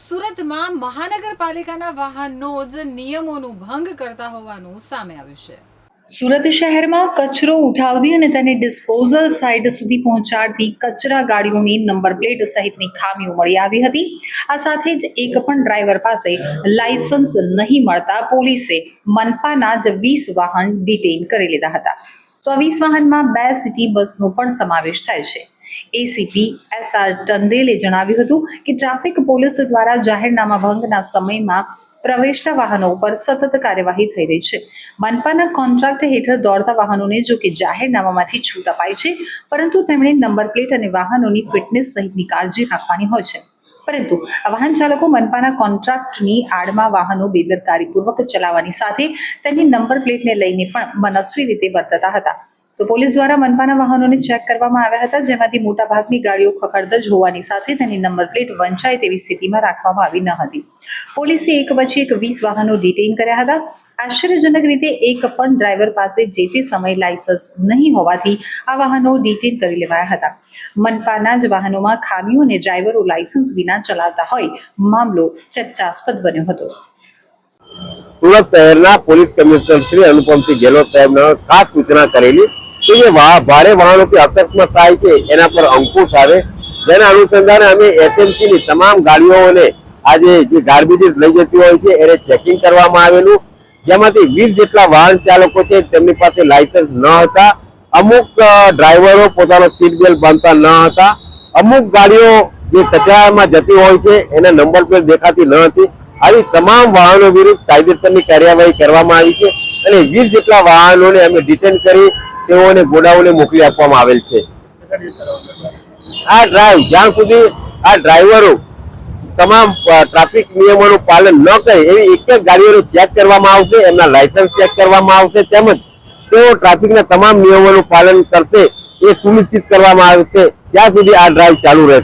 સુરતમાં મહાનગરપાલિકાના વાહનો જ નિયમોનું ભંગ કરતા હોવાનું સામે આવ્યું છે. સુરત શહેરમાં કચરો ઉઠાવતી અને તેને ડિસ્પોઝલ સાઇટ સુધી પહોંચાડતી કચરા ગાડીઓની નંબર પ્લેટ સહિતની ખામીઓ મળી આવી હતી. આ સાથે જ એક પણ ડ્રાઈવર પાસે લાયસન્સ નહીં મળતા પોલીસે મનપાના જ વીસ વાહન ડિટેઇન કરી લીધા હતા. તો વીસ વાહનમાં બે સિટી બસનો પણ સમાવેશ થાય છે. એસીપી એસ આર ટંડેલે જણાવ્યું હતું કે ટ્રાફિક પોલીસ દ્વારા જાહેરનામા ભંગના સમયમાં પ્રવેશતા વાહનો ઉપર સતત કાર્યવાહી થઈ રહી છે. મનપાના કોન્ટ્રાક્ટ હેઠળ દોડતા વાહનોને જો કે જાહેરનામામાંથી છૂટ અપાય છે, પરંતુ તેમણે નંબર પ્લેટ અને વાહનોની ફિટનેસ સહિતની કાળજી રાખવાની હોય છે. પરંતુ વાહન ચાલકો મનપાના કોન્ટ્રાક્ટની આડમાં વાહનો બેદરકારીપૂર્વક ચલાવવાની સાથે તેની નંબર પ્લેટને લઈને પણ મનસ્વી રીતે વર્તતા હતા. તો પોલીસ દ્વારા મનપાના વાહનોને ચેક કરવામાં આવ્યા હતા, જેમાંથી મોટાભાગની ગાડીઓ ખખડદજ હોવાની સાથે તેની નંબર પ્લેટ વંચાય તેવી સ્થિતિમાં રાખવામાં આવી ન હતી. પોલીસે એક પછી એક વીસ વાહનો ડિટેઇન કર્યા હતા. આશ્ચર્યજનક રીતે એક પણ ડ્રાઈવર પાસે જે તે સમય લાયસન્સ નહીં હોવાથી આ વાહનો ડિટેઇન કરી લેવાયા હતા. મનપાના જ વાહનોમાં ખામીઓ અને ડ્રાઈવરો લાયસન્સ વિના ચલાવતા હોય, મામલો ચર્ચાસ્પદ બન્યો હતો. સુરત શહેરના પોલીસ કમિશનર શ્રી અનુપમસિંહ ગેહલોત સાહેબના ખાસ સૂચના કરેલી કે ભારે વાહનોથી અકસ્માત થાય છે, એના પર અંકુશ આવે. જેના અનુસંધાને અમે એસએમસીની તમામ ગાડીઓને આજે જે ગાર્બેજીસ લઈ જતી હોય છે, એને ચેકિંગ કરવામાં આવેલું. જેમાંથી વીસ જેટલા વાહન ચાલકો છે, તેમની પાસે લાયસન્સ ન હતા. અમુક ડ્રાઈવરો પોતાનો સીટ બેલ્ટ બાંધતા ન હતા. અમુક ગાડીઓ જે કચરામાં જતી હોય છે, એના નંબર પ્લેટ દેખાતી ન હતી. આવી તમામ વાહનો વિરુદ્ધ કાયદેસરની કાર્યવાહી કરવામાં આવી છે. અને વીસ જેટલા વાહનોને અમે ડિટેન કરી તેઓને ગોડાઉને મોકલી આપવામાં આવેલ છે. આ ડ્રાઈવ જ્યાં સુધી આ ડ્રાઈવરો તમામ ટ્રાફિક નિયમોનું પાલન ન કરે, એવી એક એક ગાડીઓને ચેક કરવામાં આવશે, એમના લાયસન્સ ચેક કરવામાં આવશે, તેમજ તેઓ ટ્રાફિકના તમામ નિયમોનું પાલન કરશે, એ સુનિશ્ચિત કરવામાં આવશે ત્યાં સુધી આ ડ્રાઈવ ચાલુ રહેશે.